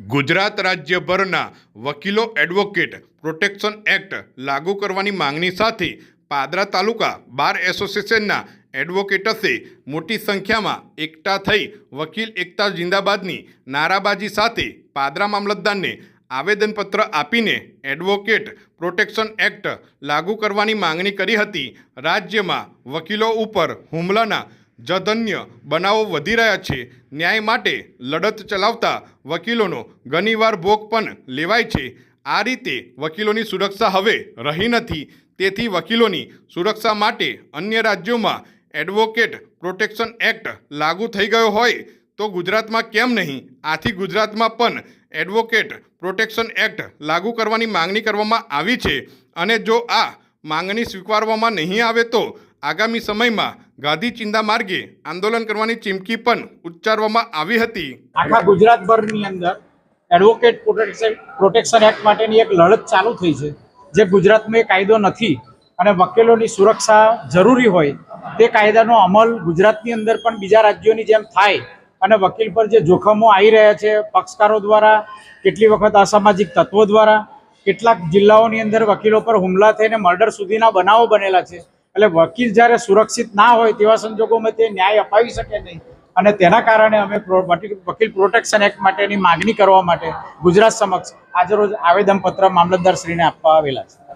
ગુજરાત રાજ્યભરના વકીલો advocate, protection act લાગુ કરવાની માંગણી સાથે પાદરા તાલુકા બાર એસોસિએશનના એડવોકેટસે મોટી સંખ્યામાં એકઠા થઈ વકીલ એકતા જિંદાબાદની નારાબાજી સાથે પાદરા મામલતદારને આવેદનપત્ર આપીને એડવોકેટ, પ્રોટેક્શન એક્ટ લાગુ કરવાની માંગણી કરી હતી. રાજ્યમાં વકીલો ઉપર હુમલાના જધન્ય બનાવો વધી રહ્યા છે. ન્યાય માટે લડત ચલાવતા વકીલોનો ઘણીવાર ભોગ પણ લેવાય છે. આ રીતે વકીલોની સુરક્ષા હવે રહી નથી. તેથી વકીલોની સુરક્ષા માટે અન્ય રાજ્યોમાં એડવોકેટ પ્રોટેક્શન એક્ટ લાગુ થઈ ગયો હોય તો ગુજરાતમાં કેમ નહીં? આથી ગુજરાતમાં પણ એડવોકેટ પ્રોટેક્શન એક્ટ લાગુ કરવાની માંગણી કરવામાં આવી છે. અને જો આ માંગણી સ્વીકારવામાં નહીં આવે તો આગામી સમયમાં ગાંધી ચિંતા માર્ગે આંદોલન કરવાની ચીમકી પણ ઉચ્ચારવામાં આવી હતી. આખા ગુજરાતભરની અંદર એડવોકેટ પ્રોટેક્શન પ્રોટેક્શન એક્ટ માટેની એક લડત ચાલુ થઈ છે, જે ગુજરાતમાં એ કાયદો નથી અને વકીલોની સુરક્ષા જરૂરી હોય તે કાયદાનો અમલ ગુજરાતની અંદર પણ બીજા રાજ્યોની જેમ થાય અને વકીલ પર જે જોખમો આવી રહ્યા છે, પક્ષકારો દ્વારા, કેટલી વખત અસામાજિક તત્વો દ્વારા, કેટલાક જિલ્લાઓની અંદર વકીલો પર હુમલા થઈને મર્ડર સુધીના બનાવો બનેલા છે. એટલે વકીલ જ્યારે સુરક્ષિત ના હોય તેવા સંજોગોમાં તે ન્યાય અપાવી શકે નહીં. અને તેના કારણે અમે વકીલ પ્રોટેક્શન એક્ટ માટેની માગણી કરવા માટે ગુજરાત સમક્ષ આજે રોજ આવેદનપત્ર મામલતદારશ્રીને આપવા આવેલા છે.